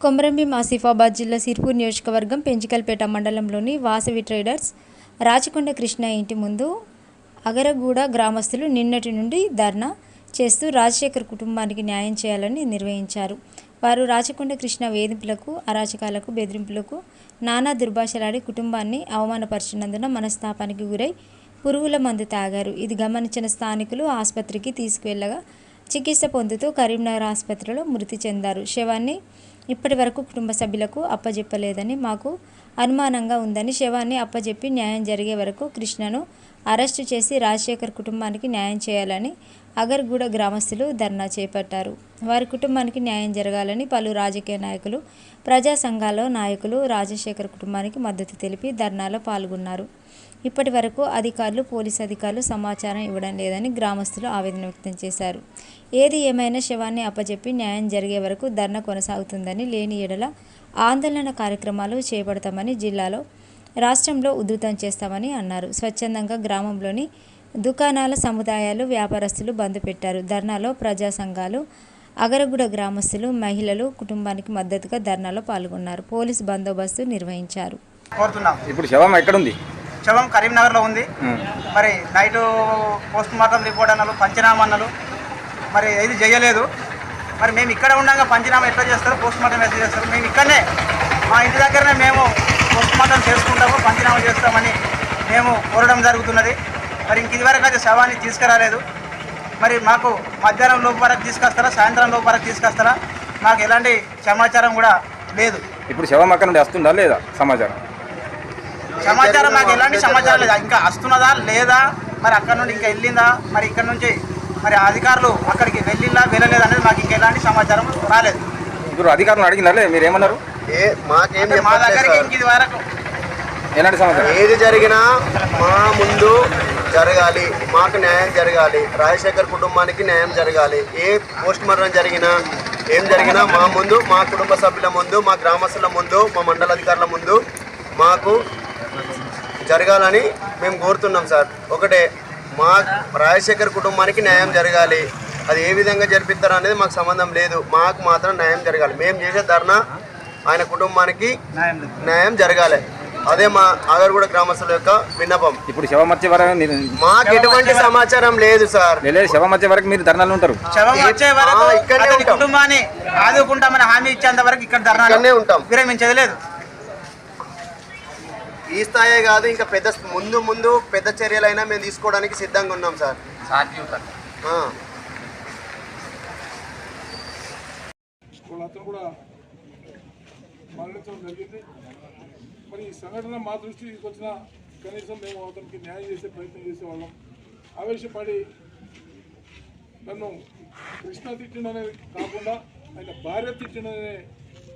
కొమరంభీం ఆసిఫాబాద్ జిల్లా సిర్పూర్ నియోజకవర్గం పెంచికల్పేట మండలంలోని వాసవి ట్రేడర్స్ రాచకొండ కృష్ణ ఇంటి ముందు అగరగూడ గ్రామస్తులు నిన్నటి నుండి ధర్నా చేస్తూ రాజశేఖర్ కుటుంబానికి న్యాయం చేయాలని నిర్వహించారు వారు రాచకొండ కృష్ణ వేధింపులకు అరాచకాలకు బెదిరింపులకు నానా దుర్భాషలాడి కుటుంబాన్ని అవమానపరిచినందున మనస్తాపానికి గురై పురుగుల మందు తాగారు. ఇది గమనించిన స్థానికులు ఆసుపత్రికి తీసుకువెళ్ళగా చికిత్స పొందుతూ కరీంనగర్ ఆసుపత్రిలో మృతి చెందారు. శవాన్ని ఇప్పటి వరకు కుటుంబ సభ్యులకు అప్పజెప్పలేదని మాకు అనుమానంగా ఉందని శవాన్ని అప్పజెప్పి న్యాయం జరిగే వరకు కృష్ణను అరెస్టు చేసి రాజశేఖర్ కుటుంబానికి న్యాయం చేయాలని అగర్గూడ గ్రామస్తులు ధర్నా చేపట్టారు. వారి కుటుంబానికి న్యాయం జరగాలని పలు రాజకీయ నాయకులు ప్రజా సంఘాల నాయకులు రాజశేఖర్ కుటుంబానికి మద్దతు తెలిపి ధర్నాలో పాల్గొన్నారు. ఇప్పటి వరకు అధికారులు పోలీసు అధికారులు సమాచారం ఇవ్వడం లేదని గ్రామస్తులు ఆవేదన వ్యక్తం చేశారు. ఏది ఏమైనా శవాన్ని అప్పజెప్పి న్యాయం జరిగే వరకు ధర్నా కొనసాగుతుందని లేని ఎడల ఆందోళన కార్యక్రమాలు చేపడతామని జిల్లాలో రాష్ట్రంలో ఉధృతం చేస్తామని అన్నారు. స్వచ్ఛందంగా గ్రామంలోని దుకాణాల సముదాయాలు వ్యాపారస్తులు బంద్ పెట్టారు. ధర్నాలో ప్రజా సంఘాలు అగరగూడ గ్రామస్తులు మహిళలు కుటుంబానికి మద్దతుగా ధర్నాలో పాల్గొన్నారు. పోలీసు బందోబస్తు నిర్వహించారు. కోరుతున్నాం. ఇప్పుడు శవం ఎక్కడుంది? శవం కరీంనగర్లో ఉంది. మరి నైట్ పోస్ట్ మార్టం రిపోర్ట్ అన్నారు పంచనామా అన్నారు మరి ఏది చేయలేదు. మరి మేము ఇక్కడ ఉండగా పంచనామా ఎట్లా చేస్తారు? పోస్ట్ మార్టం ఎట్లా చేస్తారు? మేము ఇక్కడనే మా ఇంటి దగ్గరనే మేము పోస్ట్ మార్టం చేసుకుంటాము పంచనామా చేస్తామని మేము కోరడం జరుగుతున్నది. మరి ఇంక ఇదివరకు అయితే శవాన్ని తీసుకురాలేదు. మరి మాకు మధ్యాహ్నం లోపు వరకు తీసుకొస్తారా సాయంత్రం లోపు వరకు తీసుకొస్తారా? మాకు ఎలాంటి సమాచారం కూడా లేదు. ఇప్పుడు శవం అక్కడ నుండి వస్తుందా లేదా సమాచారం? సమాచారం నాకు ఎలాంటి సమాచారం లేదు? ఇంకా వస్తున్నదా లేదా? మరి అక్కడ నుండి ఇంకా వెళ్ళిందా? మరి ఇక్కడ నుంచి మరి అధికారులు అక్కడికి వెళ్ళిందా వెళ్ళలేదు అనేది మాకు ఇంకా ఎలాంటి సమాచారం రాలేదు. ఇప్పుడు అధికారులను అడిగినారే మీరు ఏమన్నారు మాకేం మా దగ్గరికి. ఇంక ఇది వరకు ఎలాంటి సమాచారం? ఏది జరిగినా మా ముందు జరగాలి మాకు న్యాయం జరగాలి రాజశేఖర్ కుటుంబానికి న్యాయం జరగాలి. ఏ పోస్ట్ మార్టం జరిగినా ఏం జరిగినా మా ముందు మా కుటుంబ సభ్యుల ముందు మా గ్రామస్తుల ముందు మా మండల అధికారుల ముందు మాకు జరగాలని మేము కోరుతున్నాం సార్. ఒకటే మా రాజశేఖర్ కుటుంబానికి న్యాయం జరగాలి. అది ఏ విధంగా జరిపిస్తారు అనేది మాకు సంబంధం లేదు. మాకు మాత్రం న్యాయం జరగాలి. మేము చేసే ధర్నా ఆయన కుటుంబానికి న్యాయం జరగాలి. అదే మా ఆగర్గూడ గ్రామస్తుల యొక్క విన్నపం. ఇప్పుడు శవం వచ్చే వరకు మాకు ఎటువంటి సమాచారం లేదు సార్. లేదు శవం వరకు మీరు ధర్నాలు ఉంటారు. శవం వచ్చే వరకు ఆ, ఇక్కడనే అతని ఉంటాం. కుటుంబాన్ని ఆదుకుంటామని హామీ ఇచ్చేంత వరకు ఇక్కడ ఇక్కడనే ధర్నా ఉంటాం. విరమించేది లేదు. ఈ స్థాయే కాదు ఇంకా పెద్ద ముందు ముందు పెద్ద చర్యలైనా మేము తీసుకోవడానికి సిద్ధంగా ఉన్నాం సార్. ఆ. కూడా మరణించడం జరిగింది. మరి ఈ సంఘటన మా దృష్టికి వచ్చిన కనీసం మేము అతనికి న్యాయం చేసే ప్రయత్నం చేసేవాళ్ళం. ఆవేశపడి నన్ను కృష్ణ తిట్టిండనే కాకుండా ఆయన భార్య తిట్టిండనే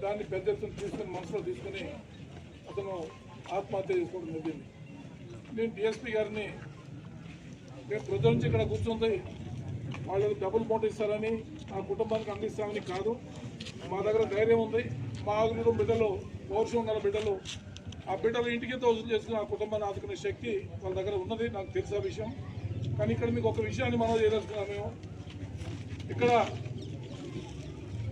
దాన్ని పెద్ద ఎత్తున తీసుకొని మనసులో తీసుకొని అతను ఆత్మహత్య చేసుకోవడం జరిగింది. నేను డిఎస్పీ గారిని మేము ప్రజల నుంచి ఇక్కడ కూర్చుంది వాళ్ళకి డబుల్ మోట్ ఇస్తారని ఆ కుటుంబానికి అందిస్తామని కాదు. మా దగ్గర ధైర్యం ఉంది. మా ఆగులు బిడ్డలు పౌరుషం ఉన్న బిడ్డలు. ఆ బిడ్డలు ఇంటికి వసూలు చేసుకుని ఆ కుటుంబాన్ని ఆదుకునే శక్తి వాళ్ళ దగ్గర ఉన్నది నాకు తెలుసా విషయం. కానీ ఇక్కడ మీకు ఒక విషయాన్ని మనం చేయదలుచుకున్నాం మేము. ఇక్కడ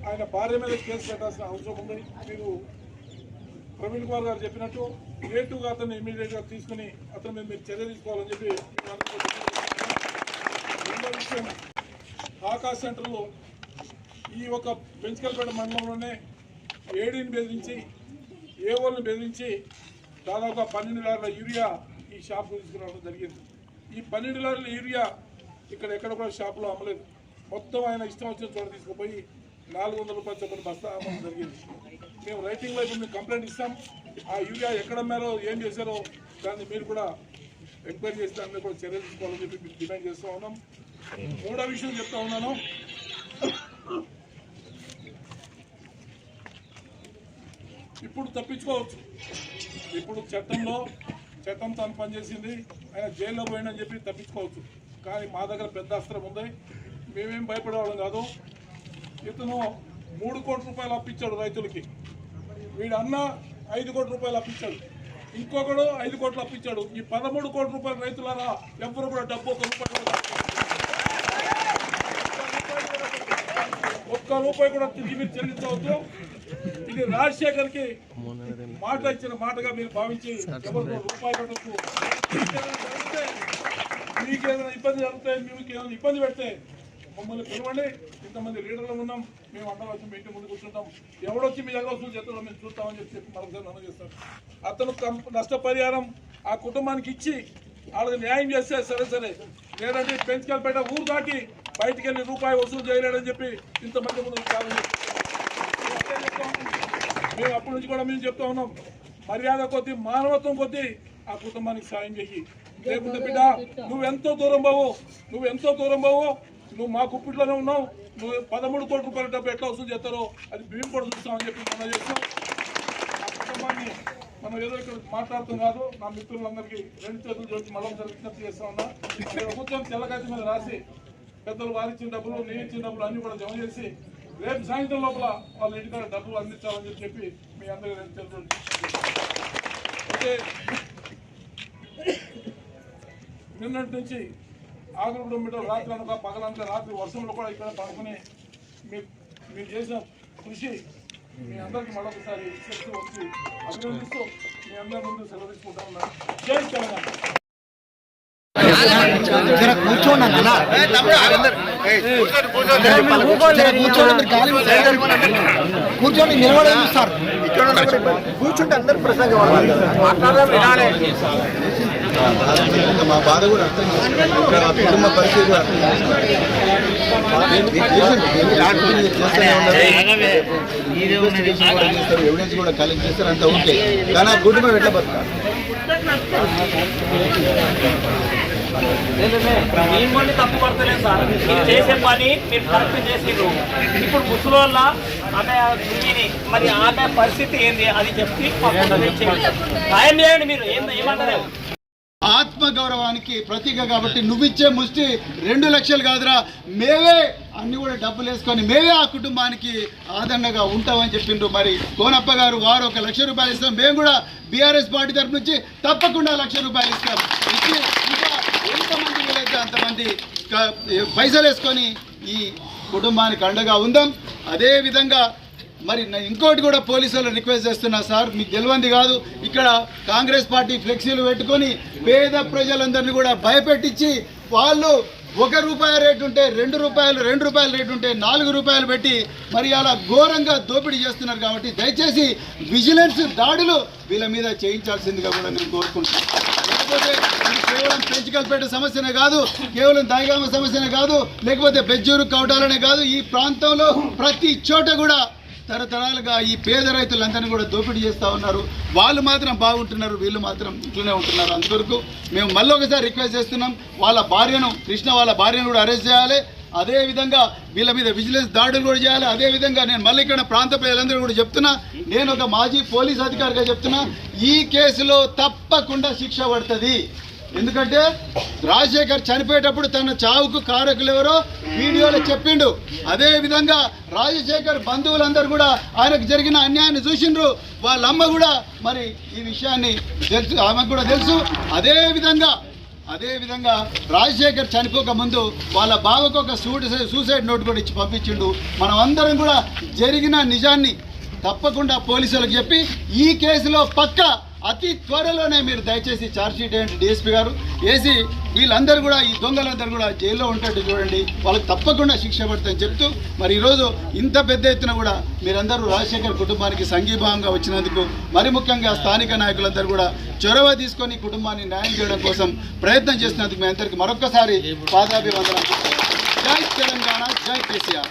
ఆయన భార్య మీద కేసు పెట్టాల్సిన అవసరం ఉంది. మీరు ప్రవీణ్ కుమార్ గారు చెప్పినట్టు నేటుగా అతన్ని ఇమీడియట్గా తీసుకుని అతను మీద మీరు చర్య తీసుకోవాలని చెప్పి రెండో విషయం ఆకాశ్ సెంటర్లో ఈ ఒక పెంచుకల్పేట మండలంలోనే ఏడీని బెదిరించి ఏఓల్ని బెదిరించి దాదాపు పన్నెండు లార్ల యూరియా ఈ షాప్ తీసుకురావడం జరిగింది. ఈ పన్నెండు లార్ల యూరియా ఇక్కడ ఎక్కడ కూడా షాపులో అమ్మలేదు. మొత్తం ఆయన ఇష్టం వచ్చిన చోట తీసుకుపోయి నాలుగు వందల రూపాయలు చొప్పున బస్తా అమ్మడం జరిగింది. మేము రైటింగ్ వైపు మేము కంప్లైంట్ ఇస్తాం. ఆ యూరియా ఎక్కడ అమ్మారో ఏం చేశారో దాన్ని మీరు కూడా ఎంక్వైరీ చేసి దాని మీద కూడా చర్యలు తీసుకోవాలని చెప్పి మేము డిమాండ్ చేస్తూ ఉన్నాం. మూడో విషయం చెప్తా ఉన్నాను. ఇప్పుడు తప్పించుకోవచ్చు. ఇప్పుడు చట్టంలో చట్టం తాను పనిచేసింది ఆయన జైల్లో పోయిందని చెప్పి తప్పించుకోవచ్చు. కానీ మా దగ్గర పెద్ద అస్త్రం ఉంది. మేమేం భయపడేవాళ్ళం కాదు. ఇతను మూడు కోట్ల రూపాయలు అప్పించాడు రైతులకి. వీడు అన్న ఐదు కోట్ల రూపాయలు అప్పించాడు ఇంకొకడు ఐదు కోట్లు అప్పించాడు ఈ పదమూడు కోట్ల రూపాయల రైతులారా ఎవ్వరు కూడా డబ్బు ఒక రూపాయి కూడా ఒక్క రూపాయి కూడా తిరిగి మీరు చెల్లించవద్దు. ఇది రాజశేఖర్కి మాట ఇచ్చిన మాటగా మీరు భావించి ఎవరికో రూపాయి పెట్టకు మీకేదైనా జరిగితే మీకేదైనా ఇబ్బంది జరిగితే మీకు ఏమైనా ఇబ్బంది పెడితే మమ్మల్ని పిలవండి. ఇంతమంది లీడర్లు ఉన్నాం. మేము అందరం వచ్చి మీ ఇంటి ముందు కూర్చుంటాం. ఎవడొచ్చి మీ దగ్గర వసూలు చేస్తారో మేము చూస్తామని చెప్పి మరొకసారి మనం చేస్తాం అతను నష్టపరిహారం ఆ కుటుంబానికి ఇచ్చి వాళ్ళకి న్యాయం చేస్తే సరే సరే. లేదంటే పెంచుకెళ్ళిపేట ఊరు దాటి బయటికి వెళ్ళి రూపాయి వసూలు చేయలేడని చెప్పి ఇంతమంది ముందు మేము అప్పటి నుంచి కూడా మేము చెప్తా ఉన్నాం మర్యాద కొద్దీ మానవత్వం కొద్దీ ఆ కుటుంబానికి సాయం చెయ్యి. లేకుంటే బిడ్డ నువ్వు ఎంతో దూరం పోవు నువ్వు ఎంతో దూరం పోవు నువ్వు మా కుప్పిట్లోనే ఉన్నావు నువ్వు పదమూడు కోట్ల రూపాయల డబ్బు ఎట్లా వస్తుంది చేస్తారో అది మేము కూడా చూస్తామని చెప్పి మనం చేస్తాం. ఆ కుటుంబాన్ని మనం ఏదో ఇక్కడ మాట్లాడుతాం కాదు నా మిత్రులందరికీ రెండు చేతులు చూసి మళ్ళీ ఒకసారి విజ్ఞప్తి చేస్తా ఉన్నా. ప్రభుత్వం తెల్లకాయ మీద రాసి పెద్దలు వారిచ్చిన డబ్బులు నేను ఇచ్చిన డబ్బులు అన్ని కూడా జమ చేసి రేపు సాయంత్రం లోపల వాళ్ళ ఇంటికాడ డబ్బులు అందించాలని చెప్పి మీ అందరికీ చేతులు అయితే నిన్నటి నుంచి ఆగురు మీటర్ రాత్రి అనక పగలంతా రాత్రి వర్షంలో కూడా ఇక్కడ పడుకుని మీరు మీరు చేసిన కృషి మీ అందరికీ మరొకసారి శక్తి వచ్చి అభినందిస్తూ మీ అందరి ముందు సెలవు తీసుకుంటా జై తెలంగాణ. కూర్చోండి నిలబడే చూస్తారు కూర్చుంటే అందరు ప్రసంగం మా బాధ కూడా అర్థం కుటుంబ పరిస్థితి కూడా అర్థం కూడా చేస్తారు ఎవిడెన్స్ కూడా కలెక్ట్ చేస్తారు అంత ఉంటే కానీ ఆ కుటుంబం ఎట్లా బతకాలి మిమ్మల్ని తప్పు పడతలేదు సార్. మీరు చేసే పని మీరు కరెక్ట్ చేసిండ్రు. ఇప్పుడు ముసలోళ్ళ ఆమె మరి ఆమె పరిస్థితి ఏంది? అది చెప్పి సాయం చేయండి మీరు. ఏం ఏమంటారు ఆత్మ గౌరవానికి ప్రతీక కాబట్టి నువ్విచ్చే ముష్టి రెండు లక్షలు కాదురా. మేవే అన్ని కూడా డబ్బులు వేసుకొని మేవే ఆ కుటుంబానికి ఆదరణగా ఉంటామని చెప్పిండ్రు. మరి కోనప్ప గారు వారు ఒక లక్ష రూపాయలు ఇస్తాం. మేము కూడా బీఆర్ఎస్ పార్టీ తరఫు నుంచి తప్పకుండా లక్ష రూపాయలు ఇస్తాం. ఇచ్చి కొంతమంది అంతమంది పైసలు వేసుకొని ఈ కుటుంబానికి అండగా ఉందాం. అదేవిధంగా మరి ఇంకోటి కూడా పోలీసులు రిక్వెస్ట్ చేస్తున్నా సార్ మీకు తెలియంది కాదు. ఇక్కడ కాంగ్రెస్ పార్టీ ఫ్లెక్సీలు పెట్టుకొని పేద ప్రజలందరినీ కూడా భయపెట్టించి వాళ్ళు ఒక రూపాయి రేటు ఉంటే రెండు రూపాయలు రెండు రూపాయల రేటు ఉంటే నాలుగు రూపాయలు పెట్టి మరి అలా ఘోరంగా దోపిడీ చేస్తున్నారు కాబట్టి దయచేసి విజిలెన్స్ దాడులు వీళ్ళ మీద చేయించాల్సిందిగా కూడా నేను కోరుకుంటున్నాను లేకపోతే కేవలం పెంచుకల్పేట సమస్యనే కాదు కేవలం దాయిగామ సమస్యనే కాదు లేకపోతే బెజ్జూరు కౌటాలనే కాదు ఈ ప్రాంతంలో ప్రతి చోట కూడా తరతరాలుగా ఈ పేద రైతులందరినీ కూడా దోపిడీ చేస్తూ ఉన్నారు. వాళ్ళు మాత్రం బాగుంటున్నారు వీళ్ళు మాత్రం ఇట్లనే ఉంటున్నారు అంతవరకు. మేము మళ్ళీ ఒకసారి రిక్వెస్ట్ చేస్తున్నాం వాళ్ళ భార్యను కృష్ణ వాళ్ళ భార్యను కూడా అరెస్ట్ చేయాలి. అదే విధంగా వీళ్ళ మీద విజిలెన్స్ దాడులు కూడా చేయాలి. అదే విధంగా నేను మళ్ళీ ఇక్కడ ప్రాంత ప్రజలందరూ కూడా చెప్తున్నా నేను ఒక మాజీ పోలీస్ అధికారిగా చెప్తున్నా ఈ కేసులో తప్పకుండా శిక్ష పడుతుంది. ఎందుకంటే రాజశేఖర్ చనిపోయేటప్పుడు తన చావుకు కారకులు ఎవరో వీడియోలో చెప్పిండు. అదే విధంగా రాజశేఖర్ బంధువులందరూ కూడా ఆయనకు జరిగిన అన్యాయాన్ని చూసిండ్రు. వాళ్ళ అమ్మ కూడా మరి ఈ విషయాన్ని తెలుసు ఆమెకు కూడా తెలుసు. అదే విధంగా అదే విధంగా రాజశేఖర్ చనిపోక ముందు వాళ్ళ బావకు ఒక సూసైడ్ సూసైడ్ నోట్ కూడా ఇచ్చి పంపించిండు. మనం అందరం కూడా జరిగిన నిజాన్ని తప్పకుండా పోలీసులకు చెప్పి ఈ కేసులో పక్క అతి త్వరలోనే మీరు దయచేసి ఛార్జ్షీట్ వేయండి డిఎస్పీ గారు వేసి వీళ్ళందరూ కూడా ఈ దొంగలందరూ కూడా జైల్లో ఉంటట్టు చూడండి. వాళ్ళకి తప్పకుండా శిక్ష పడుతుందని చెప్తూ మరి ఈరోజు ఇంత పెద్ద ఎత్తున కూడా మీరందరూ రాజశేఖర్ కుటుంబానికి సంఘీభావంగా వచ్చినందుకు మరి ముఖ్యంగా స్థానిక నాయకులందరూ కూడా చొరవ తీసుకొని కుటుంబాన్ని న్యాయం చేయడం కోసం ప్రయత్నం చేసినందుకు మీ అందరికీ మరొక్కసారి పాదాభివందనం జై తెలంగాణ జై కేసీఆర్.